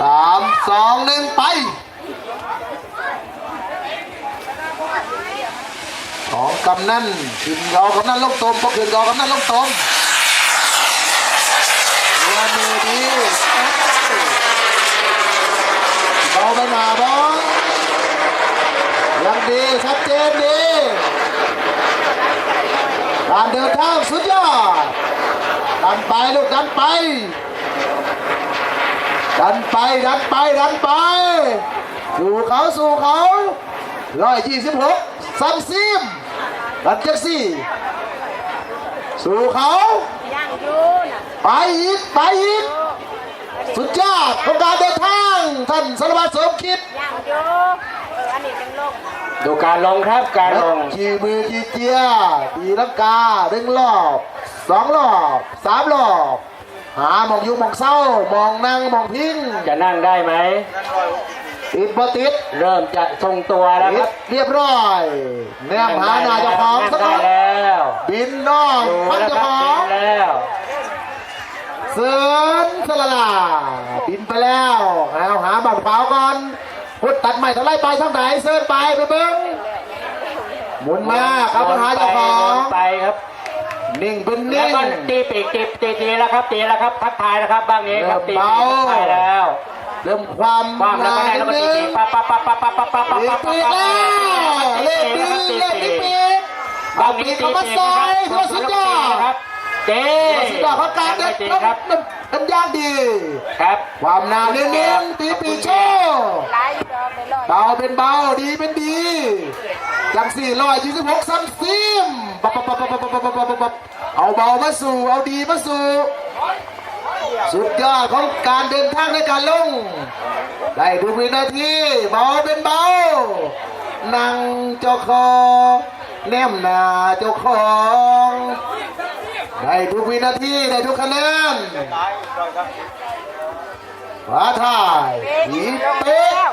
สามสองหนึ่งไปของกำนันขึ้นกอกำนันลงตมพอขึ้นกอกำนันลงตมหัวมือดีเบาไปหนาบอยังดีชัดเจนดีการเดินทางสุดยอดดันไปลูกดันไป ดันไปดันไปดันไป สู่เขาสู่เขาร้อยยี่สิบหกซัมซิมดันเจ็กซี่สู่เขาย่างอยู่น่ะไปอีกไปอีกสุดยอดของการเดินทางท่านสารวัตรสมคิดย่างอยู่เอออันนี้เป็นโรคดูการลงครับการลงขี่มือขี่เจียตีลังกาหนึ่งรอบสองรอบสามรอบ หาหมองยุงมองเศร้ามองนั่งมองพิงจะนั่งได้ไหมติดบ่ติดเริ่มจะทรงตัวแล้วติคดรับเรียบร้อยแนมหาหนาเจ้าของนั่งสักหได้น่อยแล้วบินน้องดูพันแล้วเจ้าคขรับองบินแล้วเสือนสละลาบินไปแล้วเอาหาบัตรเปล่าก่อนพุดตัดใหม่เท่าไรไปทางไหนเสิร์นไปไปเบิ้งหมุนมาครับมาหาเจ้าของไปครับ นิ่งเป็นแล้วนิ่ง ก็ตีปีกตีตีตีแล้วครับตีแล้วครับทักทายนะครับบ้างนี้ครับตีเบาทักทายแล้วเริ่มความความแล้วก็ได้แล้วก็ตีตีปั๊บปั๊บปั๊บปั๊บปั๊บปั๊บปั๊บปั๊บเล่ปั๊นบปีกแล้วเล่นปีกเล่นปีกเอาปีกเข้ามาซอยถือว่าสุดยอด ครับ เจ๊สุดยอดของการเดินตีน้ครับำน้ำยางดี ครับ ความหนาเน้นๆตีปีกโชว์หลายอยู่ดอกไปลอยเบาเป็นเบาดีเป็นดีจังสี่ร้อยยี่สิบหกซัมซิมปั๊บปั๊บปั๊บปั๊บปั๊บปั๊บปั๊บปั๊บเอาเบามาสู่เอาดีมาสู่สุดยอดของการเดินทางในการลง ได้ทุกวินาทีเบาเป็นเบา นั่งเจ้าของแนมหน้าเจ้าของ ได้ทุกวินาทีได้ทุกคะแนนขวาถ่ายเป๊ะหีลงเป๊ะแล้ว